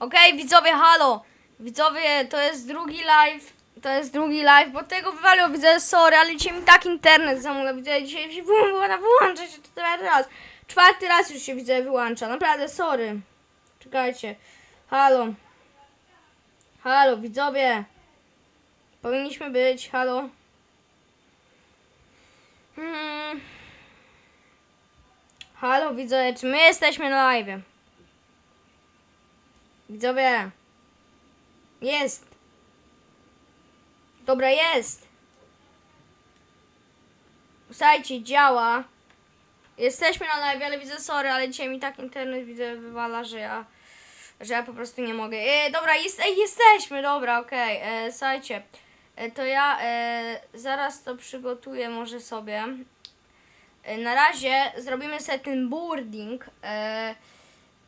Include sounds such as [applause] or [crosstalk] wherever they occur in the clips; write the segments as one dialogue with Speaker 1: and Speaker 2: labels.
Speaker 1: Okej, widzowie, halo! Widzowie, to jest drugi live. To jest drugi live, bo tego wywaliło, widzę, sorry, ale dzisiaj mi tak internet zamówił, widzę, dzisiaj się wyłącza, wyłącza się czwarty raz. Czwarty raz już się widzę wyłącza, naprawdę, sorry. Czekajcie. Halo. Halo, widzowie. Powinniśmy być, halo. Hmm. Halo, widzowie, czy my jesteśmy na live? Widzowie. Jest. Dobra, jest. Słuchajcie, działa. Jesteśmy na live, ale widzę, sorry, ale dzisiaj mi tak internet widzę wywala, że ja, że ja po prostu nie mogę. E, dobra, jest, ej, jesteśmy, dobra, okej. E, Słuchajcie, e, to ja e, zaraz to przygotuję może sobie. E, na razie zrobimy sobie ten boarding. E,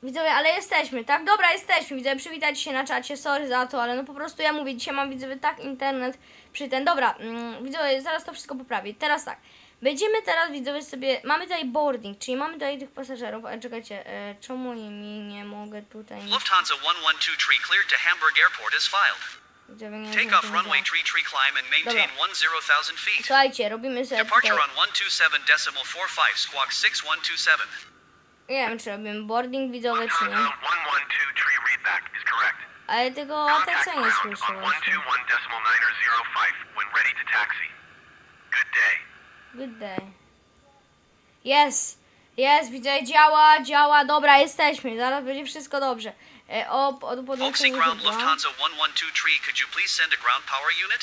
Speaker 1: Widzowie, ale jesteśmy, tak? Dobra, jesteśmy. Widzowie, przywitajcie się na czacie, sorry za to, ale no po prostu ja mówię, dzisiaj mam widzowie tak internet przy ten. Dobra, mm, widzowie, zaraz to wszystko poprawię. Teraz tak, będziemy teraz widzowie sobie, mamy tutaj boarding, czyli mamy tutaj tych pasażerów, ale czekajcie, e, czemu mi nie mogę tutaj...
Speaker 2: Lufthansa 112 tree cleared to Hamburg Airport is filed.
Speaker 1: Widzowie, nie
Speaker 2: Take off runway
Speaker 1: to
Speaker 2: tree tree climb and maintain
Speaker 1: Dobra.
Speaker 2: 10,000 feet.
Speaker 1: Słuchajcie, robimy sobie tutaj...
Speaker 2: Departure on 127 decimal 45 squawk 6127.
Speaker 1: Nie wiem, czy robimy boarding widzowy, czy nie.
Speaker 3: Lufthansa 112 tree readback is correct.
Speaker 1: Ale tego ATC nie słyszę
Speaker 3: on
Speaker 1: właśnie.
Speaker 3: 121 decimal 905 when ready to taxi. Good day.
Speaker 1: Jest, jest, widzę, działa, działa, dobra, jesteśmy, zaraz będzie wszystko dobrze. E, o,
Speaker 2: ground
Speaker 1: źródła.
Speaker 2: Lufthansa 112 tree, could you please send a ground power unit?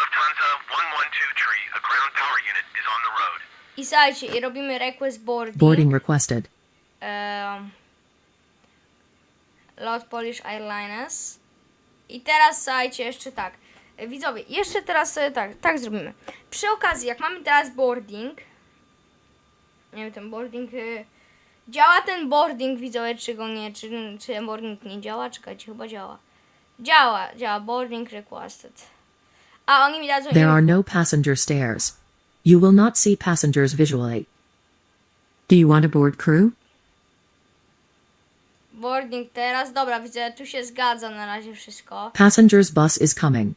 Speaker 3: Lufthansa 112 tree, a ground power unit is on the road.
Speaker 1: I słuchajcie, i robimy request boarding.
Speaker 4: Boarding requested.
Speaker 1: Em, Lot Polish Airlines. I teraz słuchajcie, jeszcze tak. E, Widzowie, jeszcze teraz sobie tak, tak zrobimy. Przy okazji, jak mamy teraz boarding, nie wiem, ten boarding, y, działa ten boarding, widzowie, czy go nie, czy, czy ten boarding nie działa? Czekajcie, chyba działa. Działa, działa, boarding requested. A oni mi dadzą...
Speaker 4: There are no passenger stairs. You will not see passengers visually. Do you want to board crew?
Speaker 1: Boarding teraz, dobra, widzę, tu się zgadza na razie wszystko.
Speaker 4: Passengers bus is coming.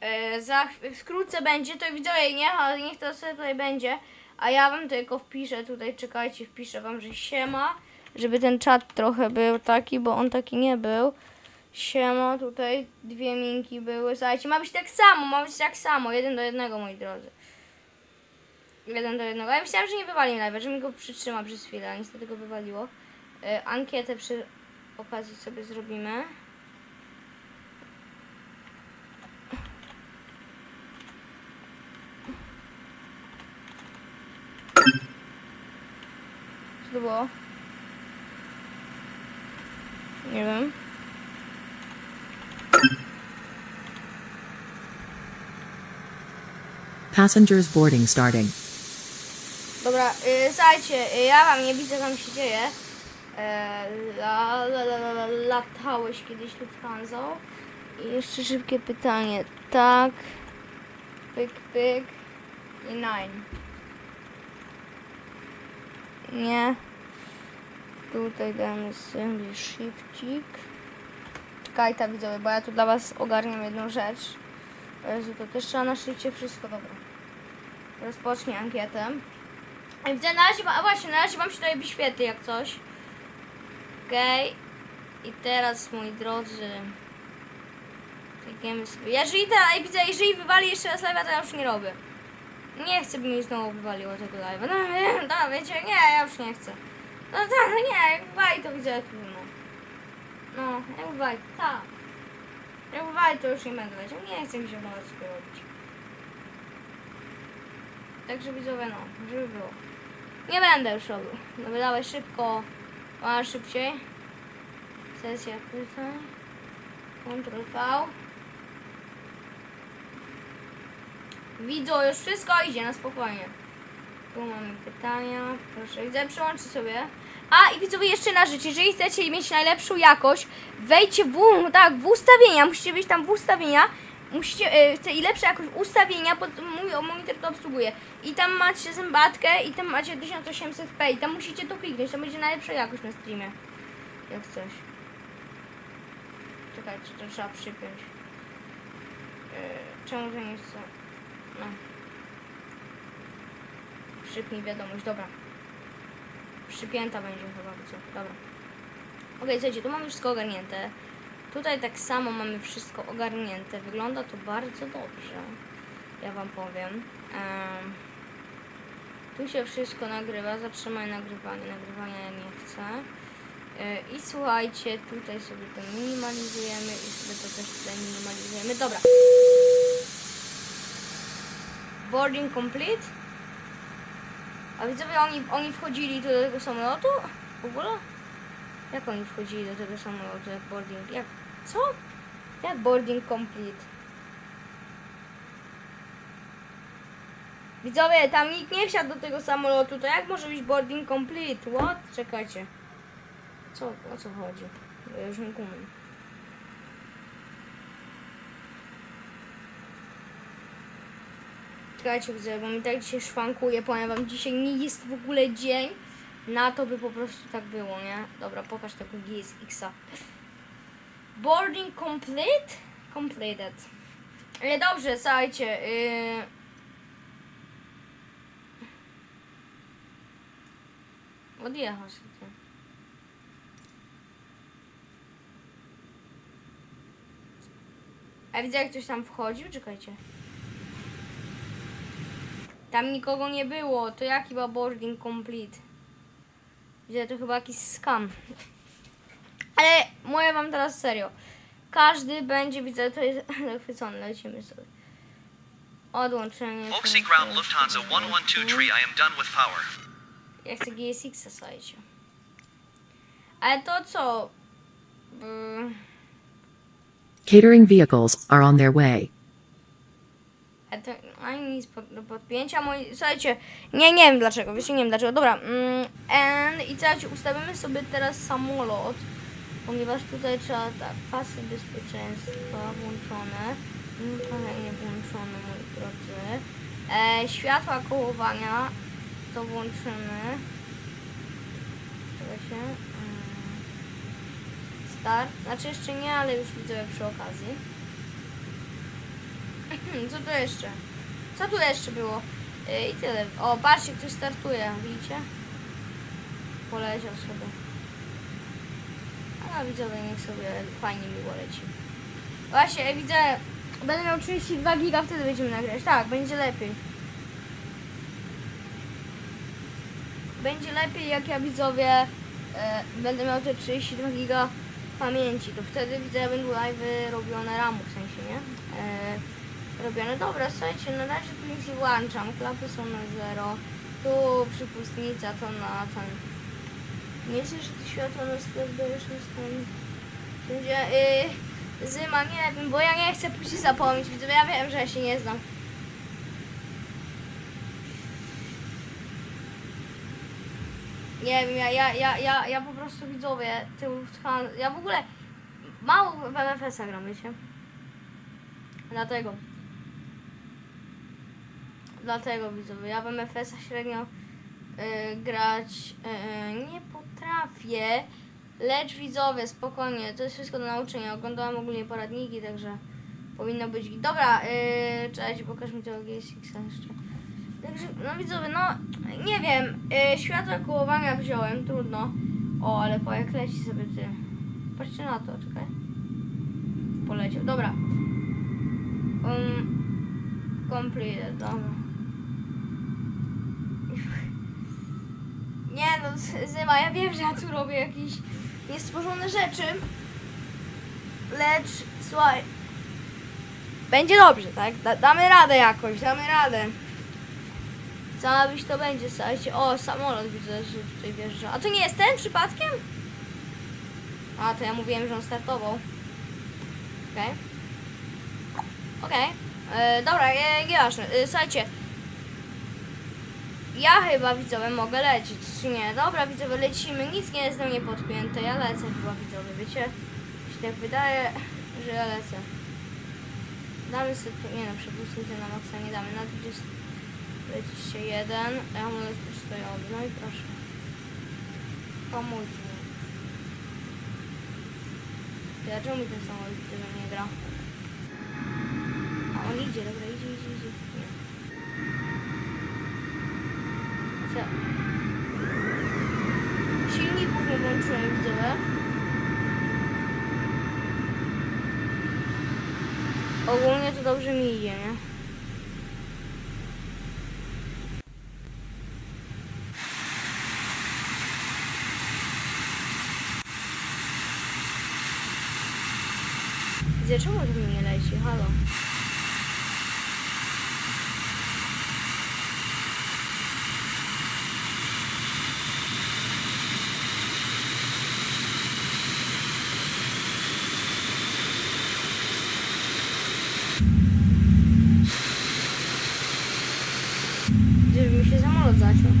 Speaker 1: E, za chw- wkrótce będzie, to widzowie, nie, ale niech to sobie tutaj będzie, a ja wam tylko wpiszę tutaj, czekajcie, wpiszę wam, że siema, żeby ten czat trochę był taki, bo on taki nie był. Siema, tutaj dwie minki były, słuchajcie, ma być tak samo, ma być tak samo, jeden do jednego, moi drodzy. Jeden do jednego. Ja myślałam, że nie wywali live, że mi go przytrzyma przez chwilę, a niestety go wywaliło. E, ankietę przy okazji sobie zrobimy. Co to było? Nie wiem.
Speaker 4: Passengers boarding starting.
Speaker 1: Dobra, y, słuchajcie, y, ja wam nie widzę, co tam się dzieje. La, la, la, la, latałeś kiedyś Lufthansa? I jeszcze szybkie pytanie. Tak. Pyk, pyk. I nine. Nie. Tutaj damy sobie shiftik. Czekajcie widzowie, bo ja tu dla was ogarniam jedną rzecz. O Jezu, to też trzeba na szybcie wszystko, dobra. Rozpocznij ankietę. Widzę, na razie, a właśnie, na razie wam się tutaj wyświetli jak coś. Okej. I teraz, moi drodzy, klikniemy sobie. Jeżeli ta, widzę, jeżeli wywali jeszcze raz live'a, to ja już nie robię. Nie chcę, by mi znowu wywaliło tego live'a. No, nie, no, wiecie, nie, ja już nie chcę. No tak, no nie, jak wywali, to widzę, trudno. No, jak wywali, tak. Jak wywali, to już nie będę leciał. Nie chcę mi się sobie robić. Także widzowie, no, żeby było. Nie będę już robił. No wydałeś szybko, a szybciej. Sesja pytań. Ctrl V. Widzą, już wszystko idzie na spokojnie. Tu mamy pytania. Proszę, widzę, przyłączę sobie. A i widzowie, jeszcze na rzecz, jeżeli chcecie mieć najlepszą jakość, wejdźcie w, tak, w ustawienia, musicie wejść tam w ustawienia, musicie, e, te i lepsza jakość ustawienia, pod mój monitor to obsługuje. I tam macie zębatkę i tam macie 1800p i tam musicie to kliknąć, to będzie najlepsza jakość na streamie. Jak coś. Czekajcie, to trzeba przypiąć. Yy, czemu to nie chce? No. Przypnij wiadomość, dobra. Przypięta będzie chyba, co? Dobra. Okej, słuchajcie, tu mamy wszystko ogarnięte. Tutaj tak samo mamy wszystko ogarnięte. Wygląda to bardzo dobrze. Ja wam powiem. Em, tu się wszystko nagrywa. Zatrzymaj nagrywanie. Nagrywania ja nie chcę. E, I słuchajcie, tutaj sobie to minimalizujemy i sobie to też tutaj minimalizujemy. Dobra. Boarding complete. A widzowie, oni, oni wchodzili do tego samolotu? W ogóle? Jak oni wchodzili do tego samolotu, jak boarding? Jak? Co? Jak boarding complete? Widzowie, tam nikt nie wsiadł do tego samolotu, to jak może być boarding complete? What? Czekajcie. Co, o co chodzi? Ja już nie kumam. Czekajcie, widzę, bo mi tak dzisiaj szwankuje, powiem wam, dzisiaj nie jest w ogóle dzień na to, by po prostu tak było, nie? Dobra, pokaż tego GSX-a. Boarding complete? Completed. Ale dobrze, słuchajcie, yy... Odjechał sobie. A widzę, jak ktoś tam wchodził? Czekajcie. Tam nikogo nie było. To jaki był boarding complete? Widzę, to chyba jakiś scam. Ale mówię wam teraz serio. Każdy będzie, widzę, to jest [laughs] zachwycony. Lecimy sobie. Odłączenie.
Speaker 2: Oaksey Ground Lufthansa 1123, I am done with power.
Speaker 1: Ja chcę GSX-a, słuchajcie. Ale to co? Yy,
Speaker 4: Catering vehicles are on their way.
Speaker 1: ale to ani nic pod, do podpięcia. Moi, słuchajcie, nie, nie wiem dlaczego, wiecie, nie wiem dlaczego. Dobra, mm, and, i słuchajcie, ustawimy sobie teraz samolot, ponieważ tutaj trzeba tak, pasy bezpieczeństwa włączone, nie włączone, moi drodzy. E, światła kołowania to włączymy. Czekajcie. Mm. Start. Znaczy jeszcze nie, ale już widzę przy okazji. Co tu jeszcze? Co tu jeszcze było? Yy, I tyle. O, patrzcie, ktoś startuje, widzicie? Poleciał sobie. A widzowie, niech sobie fajnie miło leci. Właśnie, widzę, będę miał 32 giga, wtedy będziemy nagrać. Tak, będzie lepiej. Będzie lepiej, jak ja widzowie e, będę miał te 32 giga pamięci, to wtedy widzę, będą live robione ramu, w sensie, nie? E, robione. Dobra, słuchajcie, na razie tu nic nie włączam, klapy są na zero, tu przypustnica to na ten... Nie chcę, że to światło na nie stoi. Będzie, yy, Zyma, nie wiem, bo ja nie chcę później zapomnieć, widzowie, ja wiem, że ja się nie znam. Nie wiem, ja, ja, ja, ja, ja po prostu widzowie, tył ja w ogóle mało w MFS-a gram, wiecie? Dlatego. Dlatego widzowie, ja w MFS-a średnio y, grać y, nie potrafię, lecz widzowie, spokojnie, to jest wszystko do nauczenia. Oglądałam ogólnie poradniki, także powinno być. Dobra, yy, cześć, pokaż mi tego GSX-a jeszcze. Także, no widzowie, no nie wiem, yy, światła kołowania wziąłem, trudno. O, ale po jak leci sobie ty. Patrzcie na to, czekaj. Poleciał, dobra. Um, completed, dobra. Nie no, Zyma, ja wiem, że ja tu robię jakieś niestworzone rzeczy. Lecz, słuchaj, będzie dobrze, tak? Da, damy radę jakoś, damy radę. Co być to będzie, słuchajcie. O, samolot widzę, że tutaj wjeżdża. A to nie jest ten przypadkiem? A, to ja mówiłem, że on startował. Okej. Okej. E, Dobra, e, nieważne. E, słuchajcie. Ja chyba widzowie mogę lecieć, czy nie? Dobra, widzowie, lecimy. Nic nie jest na mnie podpięte. Ja lecę chyba widzowie, wiecie? Się tak wydaje, że ja lecę. Damy sobie, nie no, przepustnicę na maksa nie damy, na 20, 21, ja mam stojowy, no i proszę. Pomóż mi. Dlaczego mi ten samolot widzę, że nie gra? A on idzie, dobra, idzie, idzie, idzie. Nie. Co? Silników nie włączyłem, widzowie. Ogólnie to dobrze mi idzie, nie? Gdzie czemu to mi nie leci? Halo. Żeby mi się samolot zaciął.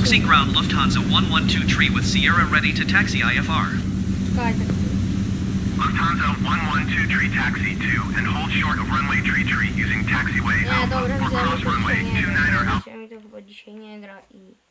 Speaker 2: Volkswagen Ground Lufthansa 112 with Sierra ready to taxi IFR.
Speaker 1: Czekajcie.
Speaker 3: Lufthansa 112 taxi 2 and hold short of runway tree tree using taxiway
Speaker 1: Nie,
Speaker 3: alpha or cross runway
Speaker 1: dzisiaj nie
Speaker 3: 29 or alpha.